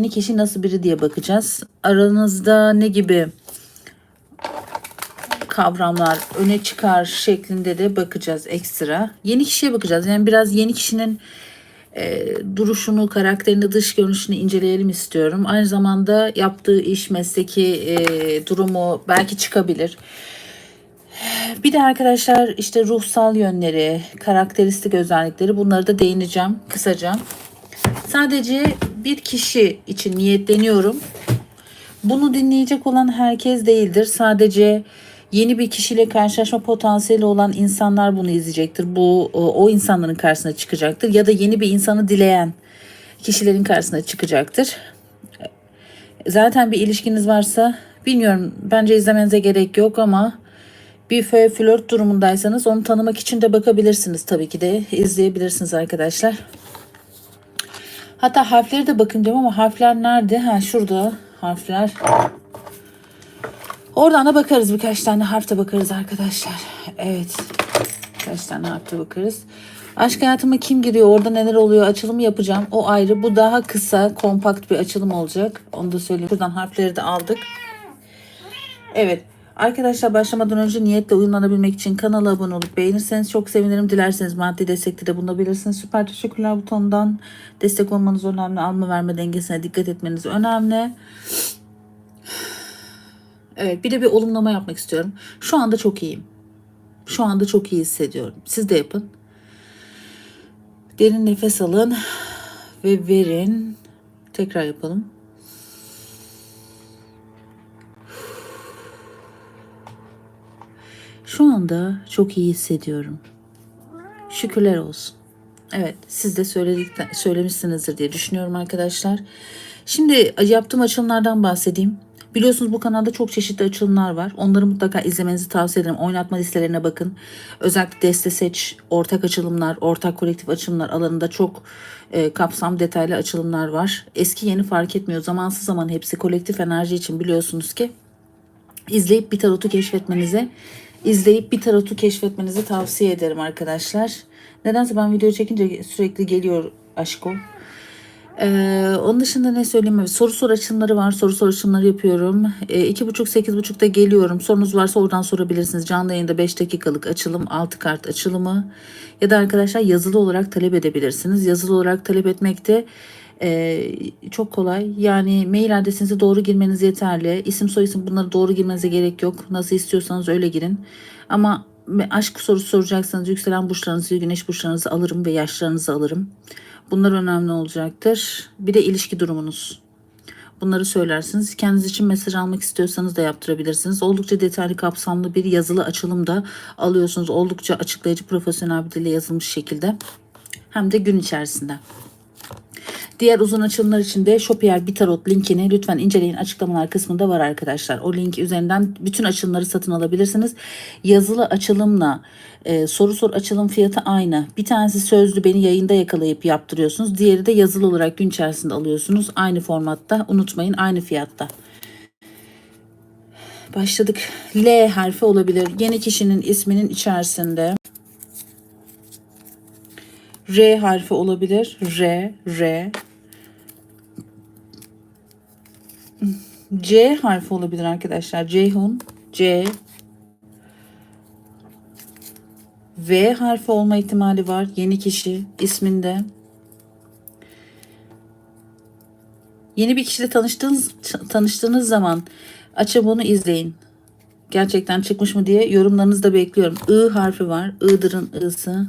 Yeni kişi nasıl biri diye bakacağız. Aranızda ne gibi kavramlar öne çıkar şeklinde de bakacağız ekstra. Yeni kişiye bakacağız. Yani biraz yeni kişinin e, duruşunu, karakterini, dış görünüşünü inceleyelim istiyorum. Aynı zamanda yaptığı iş, mesleki e, durumu belki çıkabilir. Bir de arkadaşlar işte ruhsal yönleri, karakteristik özellikleri bunları da değineceğim kısaca. Sadece bir kişi için niyetleniyorum. Bunu dinleyecek olan herkes değildir. Sadece yeni bir kişiyle karşılaşma potansiyeli olan insanlar bunu izleyecektir. Bu o, insanların karşısına çıkacaktır. Ya da yeni bir insanı dileyen kişilerin karşısına çıkacaktır. Zaten bir ilişkiniz varsa bilmiyorum bence izlemenize gerek yok ama bir flört durumundaysanız onu tanımak için de bakabilirsiniz tabii ki de izleyebilirsiniz arkadaşlar. Hatta harfleri de diyorum ama harfler nerede? Ha şurada harfler. Oradan da bakarız birkaç tane harfte bakarız arkadaşlar. Evet. Birkaç tane harfte bakarız. Aşk hayatıma kim giriyor? Orada neler oluyor? Açılımı yapacağım. O ayrı. Bu daha kısa, kompakt bir açılım olacak. Onu da söyleyeyim. Buradan harfleri de aldık. Evet. Arkadaşlar başlamadan önce niyetle uyumlanabilmek için kanala abone olup beğenirseniz çok sevinirim. Dilerseniz maddi destekte de bulunabilirsiniz. Süper teşekkürler butonundan destek olmanız önemli. Alma verme dengesine dikkat etmeniz önemli. Evet bir de bir olumlama yapmak istiyorum. Şu anda çok iyiyim. Şu anda çok iyi hissediyorum. Siz de yapın. Derin nefes alın ve verin. Tekrar yapalım. Şu anda çok iyi hissediyorum. Şükürler olsun. Evet, siz de söyledik, söylemişsinizdir diye düşünüyorum arkadaşlar. Şimdi yaptığım açılımlardan bahsedeyim. Biliyorsunuz bu kanalda çok çeşitli açılımlar var. Onları mutlaka izlemenizi tavsiye ederim. Oynatma listelerine bakın. Özellikle deste seç, ortak açılımlar, ortak kolektif açılımlar alanında çok e, kapsam detaylı açılımlar var. Eski yeni fark etmiyor. Zamansız zaman hepsi kolektif enerji için biliyorsunuz ki izleyip bir tarotu keşfetmenize izleyip bir tarotu keşfetmenizi tavsiye ederim arkadaşlar. Nedense ben video çekince sürekli geliyor aşko. Ee, onun dışında ne söyleyeyim? Soru soru açılımları var. Soru soru açılımları yapıyorum. Ee, iki buçuk sekiz buçukta geliyorum. Sorunuz varsa oradan sorabilirsiniz. Canlı yayında 5 dakikalık açılım, 6 kart açılımı. Ya da arkadaşlar yazılı olarak talep edebilirsiniz. Yazılı olarak talep etmekte ee, çok kolay. Yani mail adresinizi doğru girmeniz yeterli. İsim soyisim bunları doğru girmenize gerek yok. Nasıl istiyorsanız öyle girin. Ama aşk sorusu soracaksanız yükselen burçlarınızı, güneş burçlarınızı alırım ve yaşlarınızı alırım. Bunlar önemli olacaktır. Bir de ilişki durumunuz. Bunları söylersiniz. Kendiniz için mesaj almak istiyorsanız da yaptırabilirsiniz. Oldukça detaylı kapsamlı bir yazılı açılım da alıyorsunuz. Oldukça açıklayıcı profesyonel bir dille yazılmış şekilde. Hem de gün içerisinde. Diğer uzun açılımlar için de Shopier Bitarot linkini lütfen inceleyin. Açıklamalar kısmında var arkadaşlar. O link üzerinden bütün açılımları satın alabilirsiniz. Yazılı açılımla e, soru sor açılım fiyatı aynı. Bir tanesi sözlü beni yayında yakalayıp yaptırıyorsunuz. Diğeri de yazılı olarak gün içerisinde alıyorsunuz. Aynı formatta. Unutmayın aynı fiyatta. Başladık. L harfi olabilir. Yeni kişinin isminin içerisinde. R harfi olabilir. R, R. C harfi olabilir arkadaşlar. Ceyhun, C. V harfi olma ihtimali var. Yeni kişi isminde. Yeni bir kişiyle tanıştığınız tanıştığınız zaman açıp bunu izleyin. Gerçekten çıkmış mı diye yorumlarınızı da bekliyorum. I harfi var. Iğdır'ın I'sı.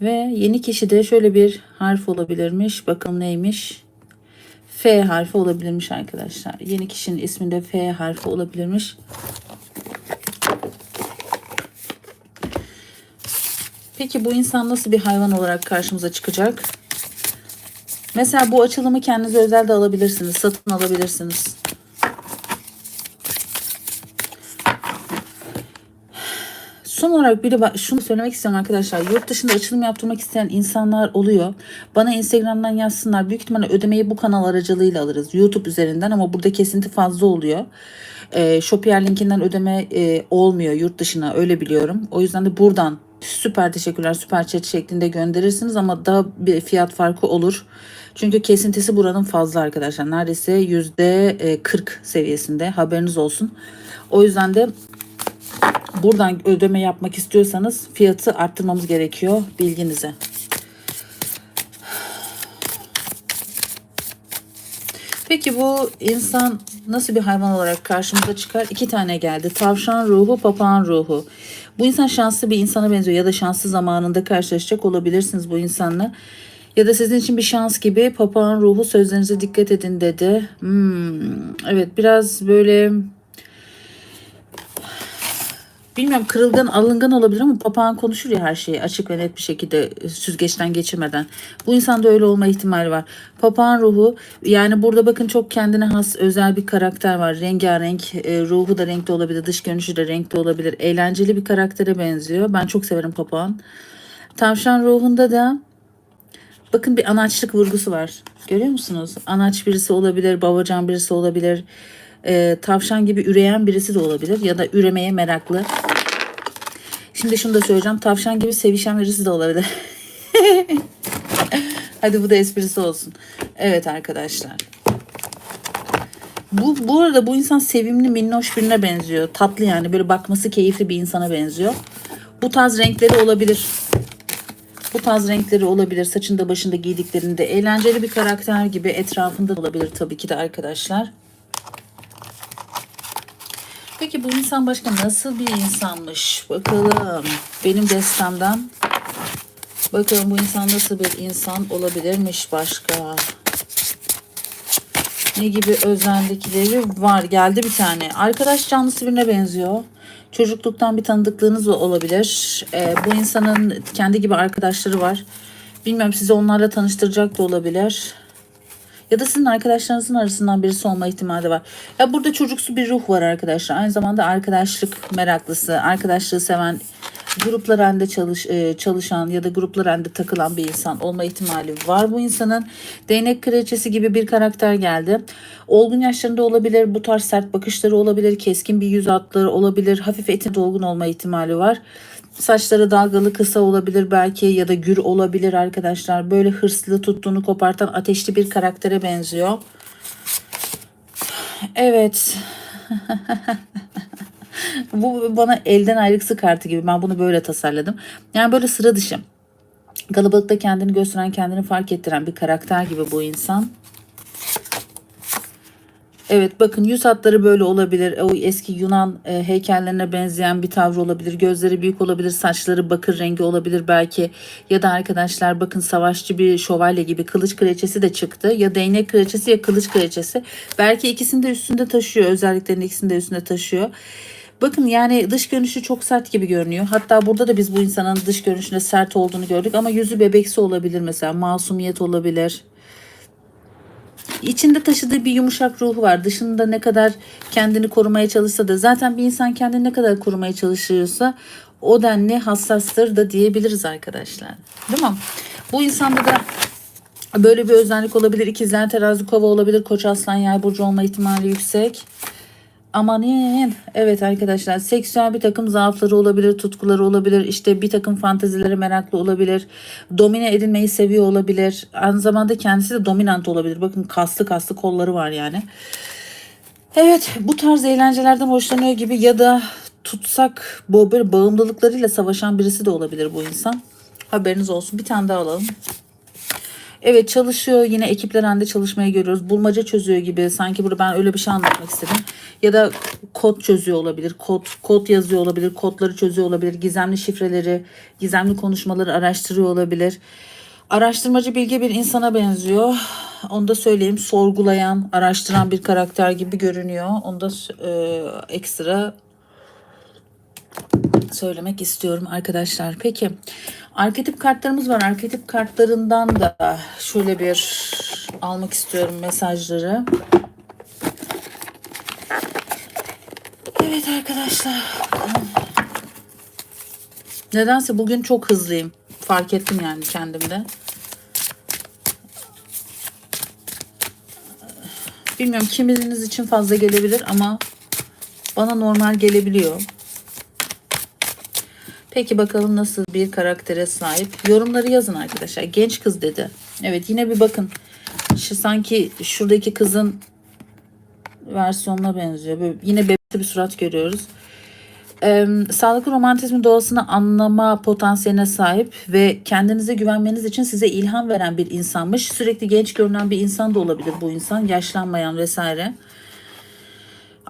Ve yeni kişide şöyle bir harf olabilirmiş. Bakalım neymiş? F harfi olabilirmiş arkadaşlar. Yeni kişinin isminde F harfi olabilirmiş. Peki bu insan nasıl bir hayvan olarak karşımıza çıkacak? Mesela bu açılımı kendinize özel de alabilirsiniz. Satın alabilirsiniz. Son olarak bir de şunu söylemek istiyorum arkadaşlar. Yurt dışında açılım yaptırmak isteyen insanlar oluyor. Bana Instagram'dan yazsınlar. Büyük ihtimalle ödemeyi bu kanal aracılığıyla alırız. YouTube üzerinden ama burada kesinti fazla oluyor. E, Shopier linkinden ödeme e, olmuyor yurt dışına öyle biliyorum. O yüzden de buradan Süper teşekkürler. Süper chat şeklinde gönderirsiniz ama daha bir fiyat farkı olur. Çünkü kesintisi buranın fazla arkadaşlar. Neredeyse yüzde 40 seviyesinde haberiniz olsun. O yüzden de buradan ödeme yapmak istiyorsanız fiyatı arttırmamız gerekiyor bilginize. Peki bu insan nasıl bir hayvan olarak karşımıza çıkar? İki tane geldi. Tavşan ruhu, papağan ruhu. Bu insan şanslı bir insana benziyor ya da şanslı zamanında karşılaşacak olabilirsiniz bu insanla. Ya da sizin için bir şans gibi papağan ruhu sözlerinize dikkat edin dedi. Hmm, evet biraz böyle bilmiyorum kırılgan alıngan olabilir ama papağan konuşur ya her şeyi açık ve net bir şekilde e, süzgeçten geçirmeden. Bu insanda öyle olma ihtimali var. Papağan ruhu yani burada bakın çok kendine has özel bir karakter var. Rengarenk e, ruhu da renkli olabilir dış görünüşü de renkli olabilir. Eğlenceli bir karaktere benziyor. Ben çok severim papağan. Tavşan ruhunda da bakın bir anaçlık vurgusu var. Görüyor musunuz? Anaç birisi olabilir, babacan birisi olabilir. E, tavşan gibi üreyen birisi de olabilir ya da üremeye meraklı. Şimdi şunu da söyleyeceğim. Tavşan gibi sevişen birisi de olabilir. Hadi bu da esprisi olsun. Evet arkadaşlar. Bu, bu arada bu insan sevimli minnoş birine benziyor. Tatlı yani böyle bakması keyifli bir insana benziyor. Bu tarz renkleri olabilir. Bu tarz renkleri olabilir. Saçında başında giydiklerinde eğlenceli bir karakter gibi etrafında da olabilir tabii ki de arkadaşlar. Peki bu insan başka nasıl bir insanmış? Bakalım. Benim destemden. Bakalım bu insan nasıl bir insan olabilirmiş başka? Ne gibi özellikleri var? Geldi bir tane. Arkadaş canlısı birine benziyor. Çocukluktan bir tanıdıklığınız olabilir. Ee, bu insanın kendi gibi arkadaşları var. Bilmiyorum sizi onlarla tanıştıracak da olabilir. Ya da sizin arkadaşlarınızın arasından birisi olma ihtimali var. Ya burada çocuksu bir ruh var arkadaşlar. Aynı zamanda arkadaşlık meraklısı, arkadaşlığı seven, gruplar halinde çalış, e, çalışan ya da gruplar halinde takılan bir insan olma ihtimali var bu insanın. Değnek kraliçesi gibi bir karakter geldi. Olgun yaşlarında olabilir, bu tarz sert bakışları olabilir, keskin bir yüz hatları olabilir, hafif eti dolgun olma ihtimali var. Saçları dalgalı kısa olabilir belki ya da gür olabilir arkadaşlar. Böyle hırslı tuttuğunu kopartan ateşli bir karaktere benziyor. Evet. Bu bana elden ayrıksı kartı gibi. Ben bunu böyle tasarladım. Yani böyle sıra dışı. Kalabalıkta kendini gösteren, kendini fark ettiren bir karakter gibi bu insan. Evet bakın yüz hatları böyle olabilir. O eski Yunan e, heykellerine benzeyen bir tavrı olabilir. Gözleri büyük olabilir. Saçları bakır rengi olabilir belki. Ya da arkadaşlar bakın savaşçı bir şövalye gibi kılıç kraliçesi de çıktı. Ya değnek kraliçesi ya kılıç kraliçesi. Belki ikisini de üstünde taşıyor. Özelliklerini ikisini de üstünde taşıyor. Bakın yani dış görünüşü çok sert gibi görünüyor. Hatta burada da biz bu insanın dış görünüşünde sert olduğunu gördük. Ama yüzü bebeksi olabilir mesela. Masumiyet olabilir. İçinde taşıdığı bir yumuşak ruhu var. Dışında ne kadar kendini korumaya çalışsa da zaten bir insan kendini ne kadar korumaya çalışıyorsa o denli hassastır da diyebiliriz arkadaşlar. Değil mi? Bu insanda da böyle bir özellik olabilir. İkizler terazi kova olabilir. Koç aslan yay burcu olma ihtimali yüksek. Amanin. Evet arkadaşlar seksüel bir takım zaafları olabilir, tutkuları olabilir. İşte bir takım fantezilere meraklı olabilir. Domine edilmeyi seviyor olabilir. Aynı zamanda kendisi de dominant olabilir. Bakın kaslı kaslı kolları var yani. Evet bu tarz eğlencelerden hoşlanıyor gibi ya da tutsak böyle bağımlılıklarıyla savaşan birisi de olabilir bu insan. Haberiniz olsun. Bir tane daha alalım. Evet çalışıyor yine ekipler halinde çalışmayı görüyoruz. Bulmaca çözüyor gibi sanki burada ben öyle bir şey anlatmak istedim. Ya da kod çözüyor olabilir. Kod, kod yazıyor olabilir. Kodları çözüyor olabilir. Gizemli şifreleri, gizemli konuşmaları araştırıyor olabilir. Araştırmacı bilge bir insana benziyor. Onu da söyleyeyim. Sorgulayan, araştıran bir karakter gibi görünüyor. Onu da e, ekstra söylemek istiyorum arkadaşlar. Peki arketip kartlarımız var. Arketip kartlarından da şöyle bir almak istiyorum mesajları. Evet arkadaşlar. Nedense bugün çok hızlıyım. Fark ettim yani kendimde. Bilmiyorum kiminiz için fazla gelebilir ama bana normal gelebiliyor. Peki bakalım nasıl bir karaktere sahip. Yorumları yazın arkadaşlar. Genç kız dedi. Evet yine bir bakın. Şu sanki şuradaki kızın versiyonuna benziyor. Böyle yine bebekli bir surat görüyoruz. Ee, sağlıklı romantizmin doğasını anlama potansiyeline sahip ve kendinize güvenmeniz için size ilham veren bir insanmış. Sürekli genç görünen bir insan da olabilir bu insan. Yaşlanmayan vesaire.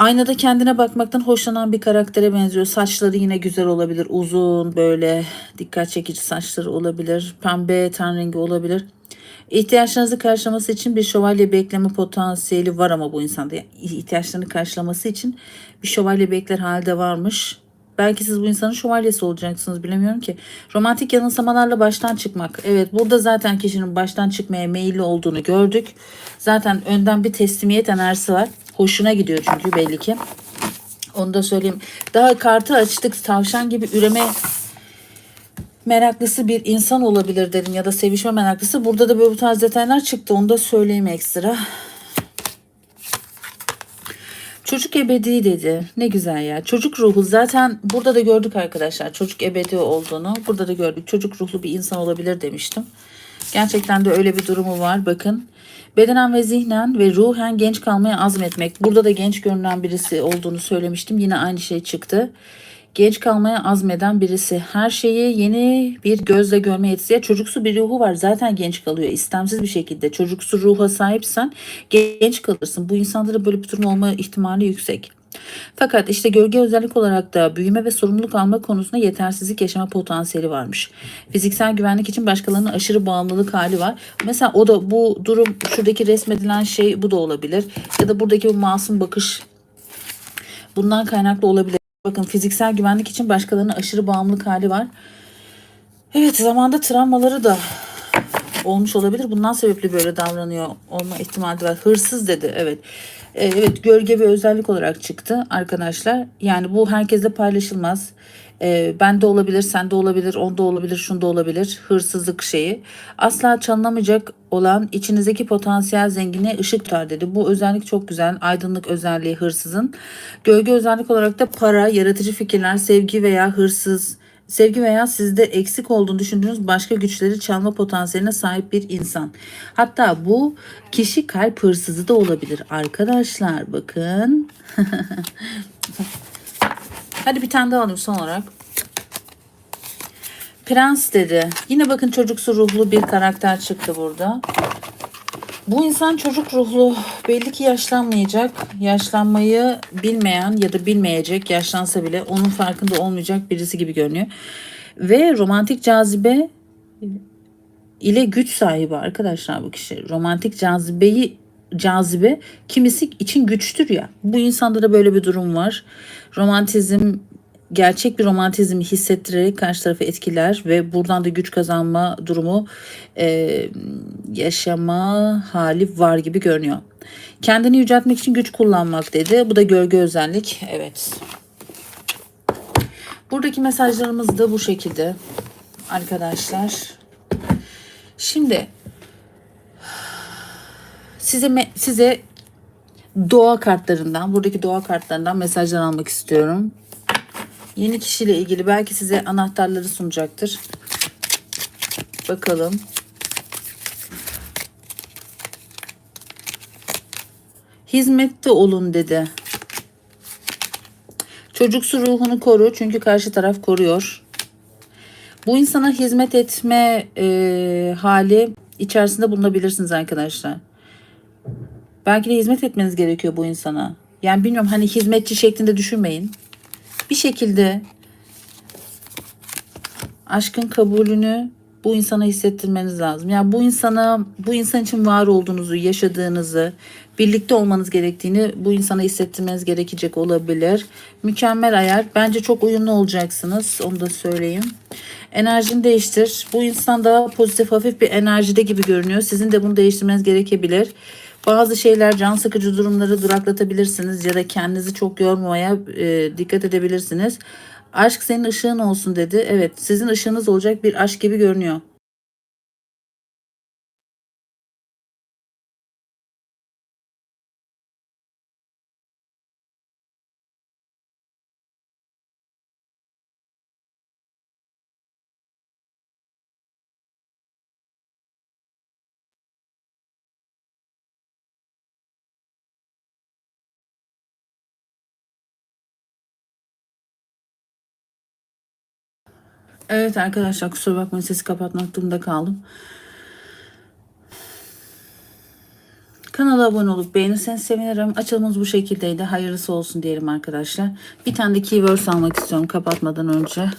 Aynada kendine bakmaktan hoşlanan bir karaktere benziyor. Saçları yine güzel olabilir. Uzun böyle dikkat çekici saçları olabilir. Pembe ten rengi olabilir. İhtiyaçlarınızı karşılaması için bir şövalye bekleme potansiyeli var ama bu insanda. Yani ihtiyaçlarını karşılaması için bir şövalye bekler halde varmış. Belki siz bu insanın şövalyesi olacaksınız bilemiyorum ki. Romantik yanılsamalarla baştan çıkmak. Evet burada zaten kişinin baştan çıkmaya meyilli olduğunu gördük. Zaten önden bir teslimiyet enerjisi var. Hoşuna gidiyor çünkü belli ki. Onu da söyleyeyim. Daha kartı açtık. Tavşan gibi üreme meraklısı bir insan olabilir dedim ya da sevişme meraklısı. Burada da böyle bu tarz detaylar çıktı. Onu da söyleyeyim ekstra. Çocuk ebedi dedi. Ne güzel ya. Çocuk ruhu zaten burada da gördük arkadaşlar. Çocuk ebedi olduğunu. Burada da gördük. Çocuk ruhlu bir insan olabilir demiştim. Gerçekten de öyle bir durumu var. Bakın. Bedenen ve zihnen ve ruhen genç kalmaya azmetmek. Burada da genç görünen birisi olduğunu söylemiştim. Yine aynı şey çıktı. Genç kalmaya azmeden birisi. Her şeyi yeni bir gözle görme yetisi. Çocuksu bir ruhu var. Zaten genç kalıyor. istemsiz bir şekilde. Çocuksu ruha sahipsen genç kalırsın. Bu insanda da böyle bir durum olma ihtimali yüksek. Fakat işte gölge özellik olarak da büyüme ve sorumluluk alma konusunda yetersizlik yaşama potansiyeli varmış. Fiziksel güvenlik için başkalarına aşırı bağımlılık hali var. Mesela o da bu durum şuradaki resmedilen şey bu da olabilir. Ya da buradaki bu masum bakış bundan kaynaklı olabilir. Bakın fiziksel güvenlik için başkalarına aşırı bağımlılık hali var. Evet zamanda travmaları da olmuş olabilir. Bundan sebepli böyle davranıyor olma ihtimali var. Hırsız dedi evet. Ee, evet gölge bir özellik olarak çıktı arkadaşlar. Yani bu herkese paylaşılmaz. Ee, bende olabilir, sende olabilir, onda olabilir, şunda olabilir. Hırsızlık şeyi. Asla çalınamayacak olan içinizdeki potansiyel zenginliğe ışık tutar dedi. Bu özellik çok güzel. Aydınlık özelliği hırsızın. Gölge özellik olarak da para, yaratıcı fikirler, sevgi veya hırsız, sevgi veya sizde eksik olduğunu düşündüğünüz başka güçleri çalma potansiyeline sahip bir insan. Hatta bu kişi kalp hırsızı da olabilir arkadaşlar. Bakın. Hadi bir tane daha alayım son olarak. Prens dedi. Yine bakın çocuksu ruhlu bir karakter çıktı burada. Bu insan çocuk ruhlu. Belli ki yaşlanmayacak. Yaşlanmayı bilmeyen ya da bilmeyecek yaşlansa bile onun farkında olmayacak birisi gibi görünüyor. Ve romantik cazibe ile güç sahibi arkadaşlar bu kişi. Romantik cazibeyi cazibe kimisi için güçtür ya. Bu insanda da böyle bir durum var. Romantizm gerçek bir romantizmi hissettirerek karşı tarafı etkiler ve buradan da güç kazanma durumu e, yaşama hali var gibi görünüyor. Kendini yüceltmek için güç kullanmak dedi. Bu da gölge özellik. Evet. Buradaki mesajlarımız da bu şekilde arkadaşlar. Şimdi size size doğa kartlarından, buradaki doğa kartlarından mesajlar almak istiyorum. Yeni kişiyle ilgili belki size anahtarları sunacaktır. Bakalım. Hizmette olun dedi. Çocuksu ruhunu koru çünkü karşı taraf koruyor. Bu insana hizmet etme e, hali içerisinde bulunabilirsiniz arkadaşlar. Belki de hizmet etmeniz gerekiyor bu insana. Yani bilmiyorum hani hizmetçi şeklinde düşünmeyin. Bir şekilde aşkın kabulünü bu insana hissettirmeniz lazım. Yani bu insana, bu insan için var olduğunuzu, yaşadığınızı, birlikte olmanız gerektiğini bu insana hissettirmeniz gerekecek olabilir. Mükemmel ayar. Bence çok uyumlu olacaksınız. Onu da söyleyeyim. Enerjini değiştir. Bu insan daha pozitif, hafif bir enerjide gibi görünüyor. Sizin de bunu değiştirmeniz gerekebilir. Bazı şeyler can sıkıcı durumları duraklatabilirsiniz ya da kendinizi çok yormaya e, dikkat edebilirsiniz. Aşk senin ışığın olsun dedi. Evet sizin ışığınız olacak bir aşk gibi görünüyor. Evet arkadaşlar kusura bakmayın sesi kapatmak durumunda kaldım. Kanala abone olup beğenirseniz sevinirim. Açılımımız bu şekildeydi. Hayırlısı olsun diyelim arkadaşlar. Bir tane de keywords almak istiyorum kapatmadan önce.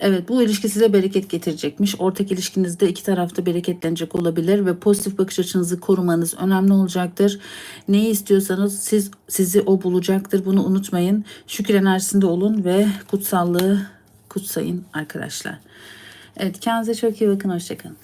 Evet bu ilişki size bereket getirecekmiş. Ortak ilişkinizde iki tarafta bereketlenecek olabilir ve pozitif bakış açınızı korumanız önemli olacaktır. Neyi istiyorsanız siz sizi o bulacaktır. Bunu unutmayın. Şükür enerjisinde olun ve kutsallığı kutsayın arkadaşlar. Evet kendinize çok iyi bakın. Hoşçakalın.